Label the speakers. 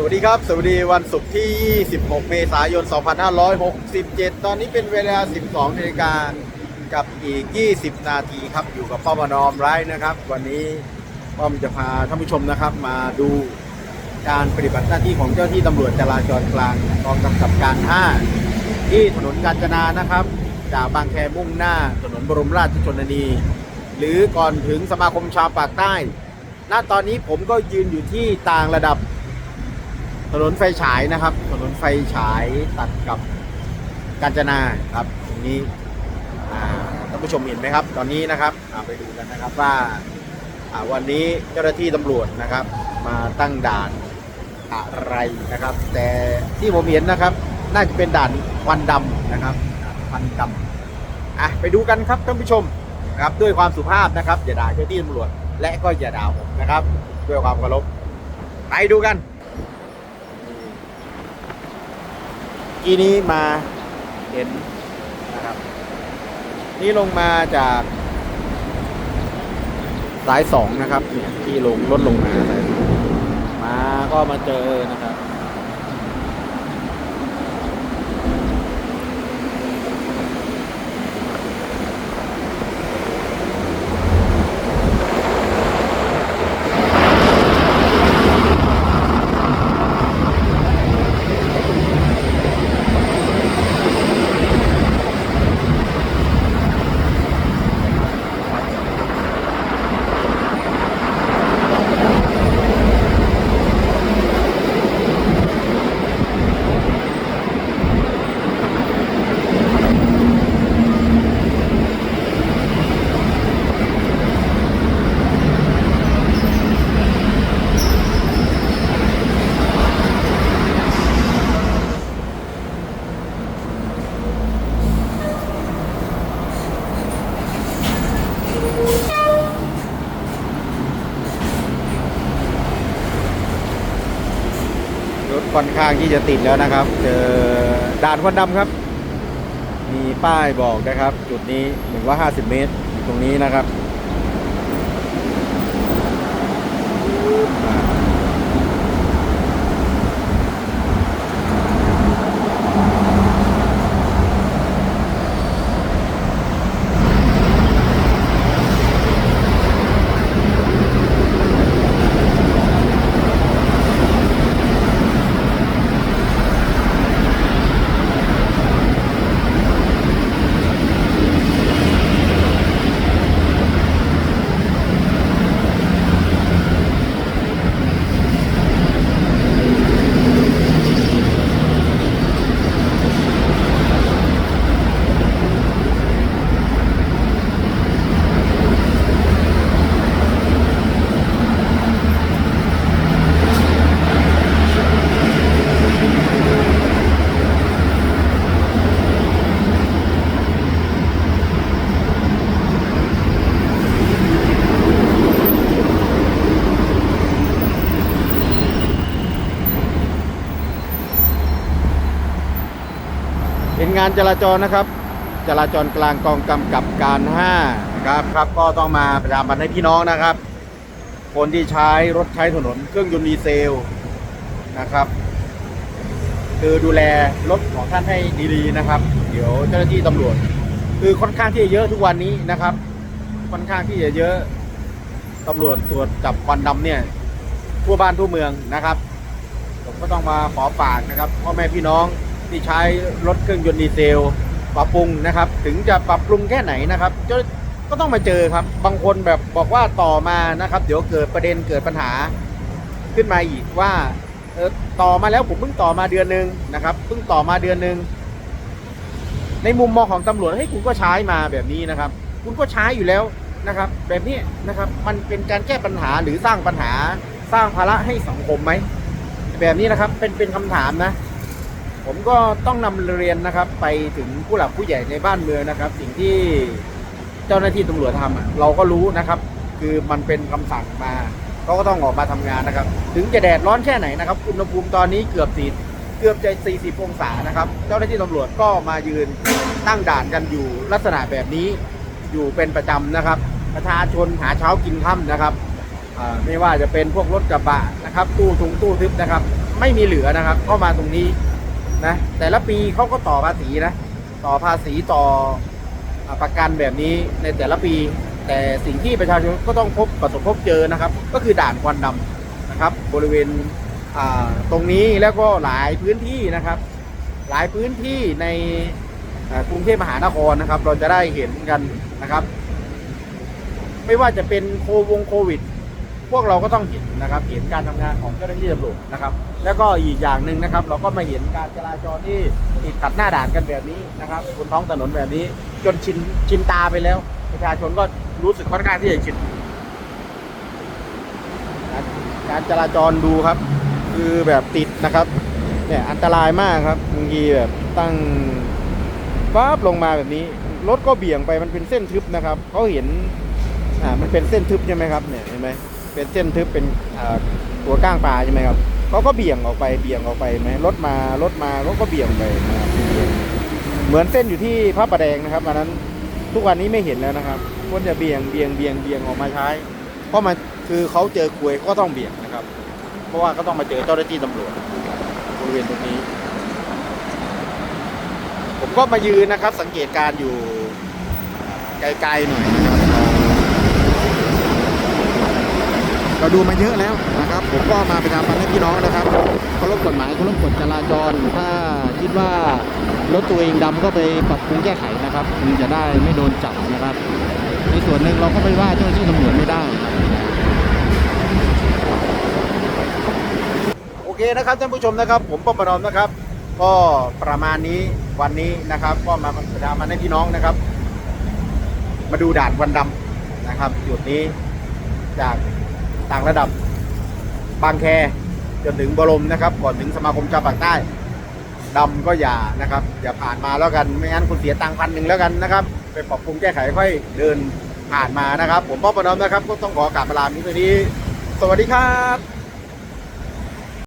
Speaker 1: สวัสดีครับ สวัสดีวันศุกร์ที่ 26 เมษายน 2567 ตอนนี้เป็นเวลา 12นาฬิกากับอีก 20 นาทีครับ อยู่กับป้อมนอมไร้นะครับ วันนี้ป้อมจะพาท่านผู้ชมนะครับ มาดูการปฏิบัติหน้าที่ของเจ้าหน้าที่ตำรวจจราจรกลางกองกำกับการ 5 ที่ถนนกาญจนานะครับ จากบางแคมุ่งหน้าถนนบรมราชชนนี หรือก่อนถึงสมาคมชาวปากใต้ ณ ตอนนี้ผมก็ยืนอยู่ที่ต่างระดับ ถนนไฟฉายนะครับ ถนนไฟฉายตัดกับกาญจนาครับตรงนี้ท่านผู้ชมเห็นไหมครับ ตอนนี้นะครับไปดูกันนะครับว่าวันนี้เจ้าหน้าที่ตำรวจนะครับ มาตั้งด่านอะไรนะครับ แต่ที่ผมเห็นนะครับ น่าจะเป็นด่านควันดำนะครับควันดำอะไปดูกันครับท่านผู้ชมนะครับด้วยความสุภาพนะครับอย่าด่าเจ้าหน้าที่ตำรวจ และก็อย่าด่าผมนะครับ ด้วยความเคารพไปดูกัน กี้นี้มาเห็นนะครับ นี่ลงมาจากสายสองนะครับเนี่ยที่ลงรถลงมามาก็มาเจอนะครับ ค่อนข้างที่จะติดแล้วนะครับ เจอด่านควันดำครับ มีป้ายบอกนะครับ จุดนี้ 150 เมตรตรงนี้นะครับ งานจราจรนะครับ จราจรกลางกองกำกับการ5นะครับครับก็ต้องมาประชาสัมพันธ์ให้พี่น้องนะครับ คนที่ใช้รถใช้ถนนเครื่องยนต์ดีเซลนะครับ คือดูแลรถของท่านให้ดีๆนะครับ เดี๋ยวเจ้าหน้าที่ตำรวจ คือค่อนข้างที่จะเยอะทุกวันนี้นะครับ ค่อนข้างที่จะเยอะตำรวจตรวจจับควันดำเนี่ยทั่วบ้านทั่วเมืองนะครับ ผมก็ต้องมาขอฝากนะครับพ่อแม่พี่น้อง ที่ใช้รถเครื่องยนต์ดีเซล ปรับปรุงนะครับ ถึงจะปรับปรุงแค่ไหนนะครับก็ต้องมาเจอครับ บางคนแบบบอกว่าต่อมานะครับ เดี๋ยวเกิดประเด็นเกิดปัญหาขึ้นมาอีกว่าต่อมาแล้วผมเพิ่งต่อมาเดือนหนึ่งนะครับเพิ่งต่อมาเดือนหนึ่งในมุมมองของตำรวจให้คุณก็ใช้มาแบบนี้นะครับ คุณก็ใช้อยู่แล้วนะครับ แบบนี้นะครับมันเป็นการแก้ปัญหาหรือสร้างปัญหาสร้างภาระให้สังคมไหมแบบนี้นะครับ เป็นเป็นคำถามนะ ผมก็ต้องนำเรียนนะครับ ไปถึงผู้หลักผู้ใหญ่ในบ้านเมืองนะครับ สิ่งที่เจ้าหน้าที่ตำรวจทำอะเราก็รู้นะครับ คือมันเป็นคำสั่งมาเขาก็ต้องออกมาทำงานนะครับ ถึงจะแดดร้อนแค่ไหนนะครับอุณหภูมิตอนนี้เกือบสี่เกือบจะ40องศานะครับ เจ้าหน้าที่ตำรวจก็มายืนตั้งด่านกันอยู่ลักษณะแบบนี้อยู่เป็นประจำนะครับ ประชาชนหาเช้ากินค่ำนะครับไม่ว่าจะเป็นพวกรถกระบะนะครับ ตู้ทุงตู้ทึบนะครับ ไม่มีเหลือนะครับ เข้ามาตรงนี้ นะแต่ละปีเขาก็ต่อภาษีนะต่อภาษีต่ออ่าประกันแบบนี้ในแต่ละปี แต่สิ่งที่ประชาชนก็ต้องพบประสบพบเจอนะครับ ก็คือด่านควันดำนะครับ บริเวณตรงนี้แล้วก็หลายพื้นที่นะครับ หลายพื้นที่ในกรุงเทพมหานครนะครับ เราจะได้เห็นกันนะครับ ไม่ว่าจะเป็นโควงโควิด พวกเราก็ต้องเห็นนะครับ เห็นการทำงานของเจ้าหน้าที่ตำรวจนะครับ แล้วก็อีกอย่างหนึ่งนะครับ เราก็มาเห็นการจราจรที่ติดขัดหน้าด่านกันแบบนี้นะครับบนท้องถนนแบบนี้ จนชินชินตาไปแล้ว ประชาชนก็รู้สึกค่อนข้างที่จะชินการจราจรดูครับ คือแบบติดนะครับเนี่ยอันตรายมากครับบางทีแบบตั้งปั๊บลงมาแบบนี้รถก็เบี่ยงไปมันเป็นเส้นทึบนะครับเขาเห็นอ่ามันเป็นเส้นทึบใช่ไหมครับเนี่ยเห็นไหม เป็นเส้นทึบเป็นตัวก้างปลาใช่ไหมครับเขาก็เบี่ยงออกไปเบี่ยงออกไปไหมรถมารถมาเขาก็เบี่ยงไปนะครับเหมือนเส้นอยู่ที่พระประแดงนะครับอันนั้นทุกวันนี้ไม่เห็นแล้วนะครับคนจะเบี่ยงเบี่ยงเบี่ยงเบี่ยงออกมาใช้ เพราะมันคือเขาเจอกลวยก็ต้องเบี่ยงนะครับ เพราะว่าก็ต้องมาเจอเจ้าหน้าที่ตำรวจบริเวณตรงนี้ ผมก็มายืนนะครับ สังเกตการ์อยู่ไกลๆหน่อยนะครับ เราดูมาเยอะแล้วนะครับ ผมก็มาประชาสัมพันธ์ให้พี่น้องนะครับเคารพกฎหมายเคารพกฎจราจร ถ้าคิดว่ารถตัวเองดำก็ไปปรับปรุงแก้ไขนะครับมันจะได้ไม่โดนจับนะครับ ในส่วนหนึ่งเราก็ไปว่าเจ้าหน้าที่ตำรวจไม่ได้โอเคนะครับท่านผู้ชมนะครับ ผมปอมปนอมนะครับ ก็ประมาณนี้วันนี้นะครับ ก็มาประชามพันธ์ให้พี่น้องนะครับ มาดูด่านวันดำนะครับจุดนี้จาก ต่างระดับบางแคจนถึงบรมนะครับ ก่อนถึงสมาคมชาวปากใต้ดำก็อย่านะครับ อย่าผ่านมาแล้วกันไม่งั้นคุณเสียตังค์พันหนึ่งแล้วกันนะครับ ไปปรับปรุงแก้ไขค่อยเดินผ่านมานะครับ ผมป้อมประนอมนะครับ ก็ต้องขอกราบลามิตรนี้ สวัสดีครับ